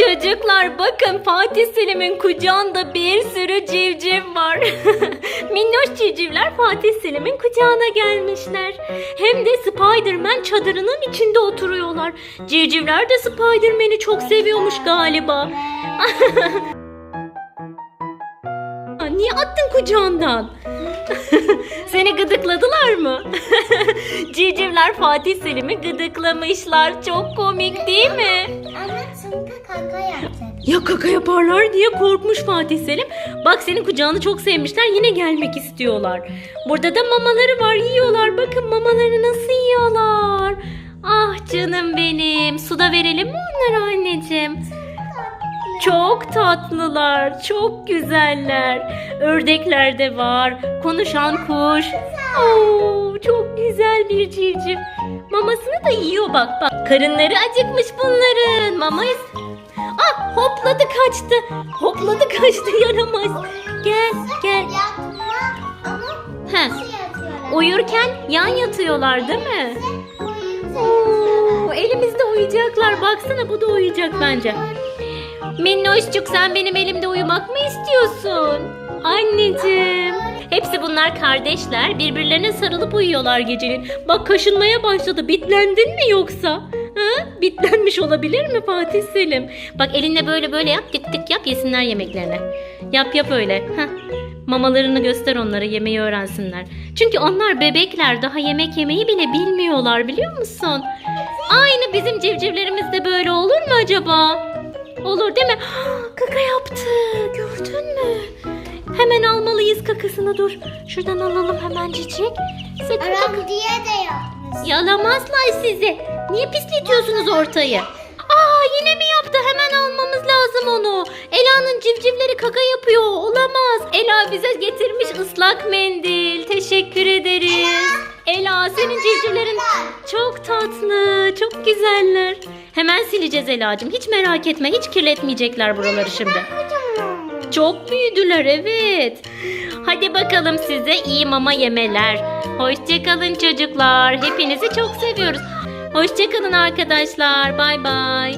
Çocuklar bakın Fatih Selim'in kucağında bir sürü civciv var. Minnoş civcivler Fatih Selim'in kucağına gelmişler. Hem de Spiderman çadırının içinde oturuyorlar. Civcivler de Spiderman'i çok seviyormuş galiba. Niye attın kucağından? Seni gıdıkladılar mı? Civcivler Fatih Selim'i gıdıklamışlar. Çok komik değil mi? Ama çünkü kaka yapacak. Ya kaka yaparlar diye korkmuş Fatih Selim. Bak senin kucağını çok sevmişler yine gelmek istiyorlar. Burada da mamaları var yiyorlar. Bakın mamaları nasıl yiyorlar. Ah canım benim. Suda verelim mi onlara anneciğim? Çok tatlılar, çok güzeller. Ördekler de var, konuşan kuş. Oo, çok güzel bir civciv. Mamasını da yiyor bak bak. Karınları acıkmış bunların. Mama Ah hopladı kaçtı. Hopladı kaçtı yaramaz. Gel gel. Yatıyorlar. Uyurken yan yatıyorlar değil mi? Oo, elimizde uyuyacaklar. Baksana bu da uyuyacak bence. Minnoşcuk sen benim elimde uyumak mı istiyorsun? Anneciğim. Hepsi bunlar kardeşler. Birbirlerine sarılıp uyuyorlar gecenin. Bak kaşınmaya başladı. Bitlendin mi yoksa? Ha? Bitlenmiş olabilir mi Fatih Selim? Bak elinle böyle böyle yap. Tık tık yap yesinler yemeklerini. Yap yap öyle. Heh. Mamalarını göster onlara yemeği öğrensinler. Çünkü onlar bebekler daha yemek yemeyi bile bilmiyorlar biliyor musun? Aynı bizim civcivlerimiz de böyle olur mu acaba? Olur değil mi? Kaka yaptı. Gördün mü? Hemen almalıyız kakasını dur. Şuradan alalım hemen çiçek. Sakın kaka- Aram diye de yapmış. Yalamazlar sizi. Niye pisletiyorsunuz ortayı? Aa yine mi yaptı? Hemen almamız lazım onu. Ela'nın civcivleri kaka yapıyor. Olamaz. Ela bize getirmiş ıslak mendil. Teşekkür ederiz. Ela senin civcivlerin çok tatlı. Çok güzeller. Hemen sileceğiz Ela'cığım. Hiç merak etme. Hiç kirletmeyecekler buraları şimdi. Çok büyüdüler evet. Hadi bakalım size iyi mama yemeler. Hoşçakalın çocuklar. Hepinizi çok seviyoruz. Hoşçakalın arkadaşlar. Bay bay.